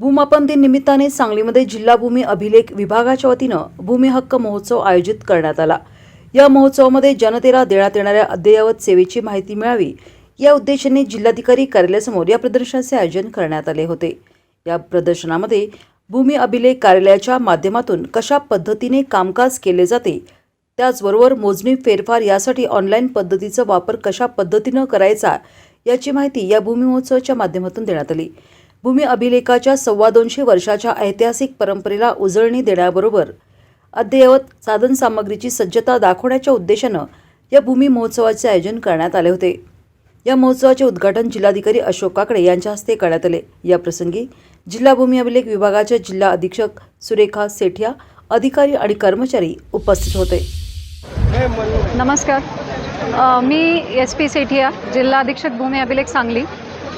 भूमापन दिन निमित्ताने सांगलीमध्ये जिल्हा भूमी अभिलेख विभागाच्या वतीनं भूमी हक्क महोत्सव आयोजित करण्यात आला. या महोत्सवामध्ये जनतेला देण्यात येणाऱ्या अद्ययावत सेवेची माहिती मिळावी या उद्देशाने जिल्हाधिकारी कार्यालयासमोर या प्रदर्शनाचे आयोजन करण्यात आले होते. या प्रदर्शनामध्ये भूमी अभिलेख कार्यालयाच्या माध्यमातून कशा पद्धतीने कामकाज केले जाते त्याचबरोबर मोजणी फेरफार यासाठी ऑनलाईन पद्धतीचा वापर कशा पद्धतीनं करायचा याची माहिती या भूमी महोत्सवाच्या माध्यमातून देण्यात आली. भूमी अभिलेखाच्या सव्वा दोनशे वर्षाच्या ऐतिहासिक परंपरेला उजळणी देण्याबरोबर अद्ययावत साधनसामग्रीची सज्जता दाखवण्याच्या उद्देशानं या भूमी महोत्सवाचे आयोजन करण्यात आले होते. या महोत्सवाचे उद्घाटन जिल्हाधिकारी अशोक काकडे यांच्या हस्ते करण्यात आले. या प्रसंगी जिल्हा भूमी अभिलेख विभागाच्या जिल्हा अधीक्षक सुरेखा सेठिया अधिकारी आणि कर्मचारी उपस्थित होते. नमस्कार. मी एस पी सेठिया जिल्हा अधीक्षक भूमी अभिलेख सांगली.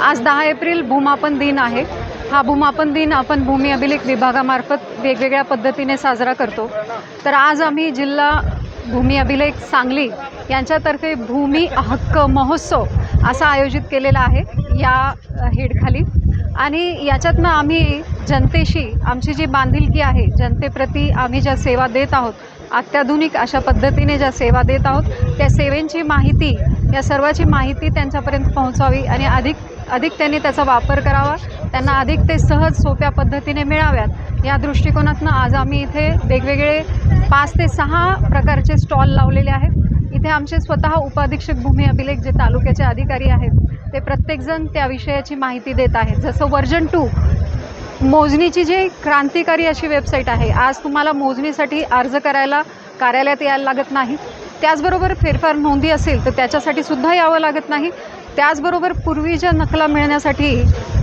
आज दहा एप्रिल भूमापन दिन आहे. हा भूमापन दिन आपण भूमी अभिलेख विभागामार्फत वेगवेगळ्या पद्धतीने साजरा करतो. तर आज आम्ही जिल्हा भूमी अभिलेख सांगली यांच्यातर्फे भूमी हक्क महोत्सव असा आयोजित केलेला आहे या हेडखाली. आणि याच्यातनं आम्ही जनतेशी आमची जी बांधिलकी आहे जनतेप्रती आम्ही ज्या सेवा देत आहोत अत्याधुनिक अशा पद्धतीने ज्या सेवा देत आहोत त्या सेवेंची माहिती या सर्वाची माहिती त्यांच्यापर्यंत पोहोचावी आणि अधिक अधिक त्यांनी त्याचा वापर करावा त्यांना अधिक ते सहज सोप्या पद्धतीने मिळाव्यात. या दृष्टिकोनातनं आज आम्ही इथे वेगवेगळे पाच ते सहा प्रकारचे स्टॉल लावलेले आहेत. इथे आमचे स्वतः उपाधीक्षक भूमी अभिलेख जे तालुक्याचे अधिकारी आहेत ते प्रत्येकजण त्या विषयाची माहिती देत आहेत. जसं वर्जन टू मोजणीची जी क्रांतिकारी अशी वेबसाईट आहे आज तुम्हाला मोजणीसाठी अर्ज करायला कार्यालयात यायला लागत नाही. त्याचबरोबर फेरफार नोंदी असेल तर त्याच्यासाठी सुद्धा यावं लागत नाही. त्याचबरोबर पूर्वीच्या नकला मिळण्यासाठी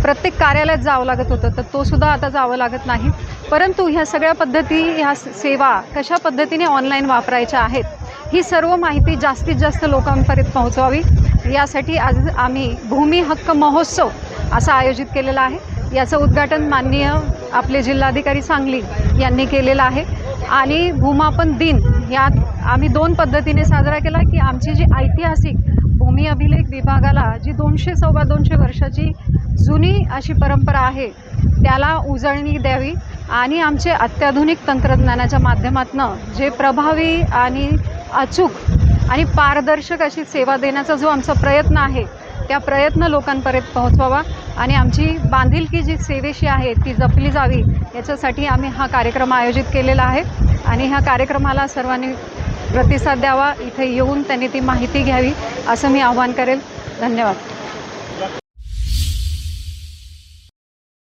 प्रत्येक कार्यालयात जावं लागत होतं तर तो सुद्धा आता जावं लागत नाही. परंतु ह्या सगळ्या पद्धती ह्या स- सेवा कशा पद्धतीने ऑनलाईन वापरायच्या आहेत ही सर्व माहिती जास्तीत जास्त लोकांपर्यंत पोहोचवावी. यासाठी आज आम्ही भूमी हक्क महोत्सव असा आयोजित केलेला आहे. याचं उद्घाटन माननीय आपले जिल्हाधिकारी सांगली यांनी केलेलं आहे. आणि भूमापन दिन यात आम्ही दोन पद्धतीने साजरा केला की आमची जी ऐतिहासिक भूमी अभिलेख विभागाला जी दोनशे सव्वा दोनशे वर्षाची जुनी अशी परंपरा आहे त्याला उजळणी द्यावी आणि आमचे अत्याधुनिक तंत्रज्ञानाच्या माध्यमातून जे प्रभावी आणि अचूक आणि पारदर्शक अशी सेवा देण्याचा जो आमचा प्रयत्न आहे त्या प्रयत्न लोकांपर्यंत पोहोचवावा. आणि आमची बांधिलकी जी सेवेशी आहे ती जपली जावी याच्यासाठी आम्ही हा कार्यक्रम आयोजित केलेला आहे. आणि ह्या कार्यक्रमाला सर्वांनी प्रतिसाद द्यावा इथे येऊन त्यांनी ती माहिती घ्यावी असं मी आवाहन करेल. धन्यवाद.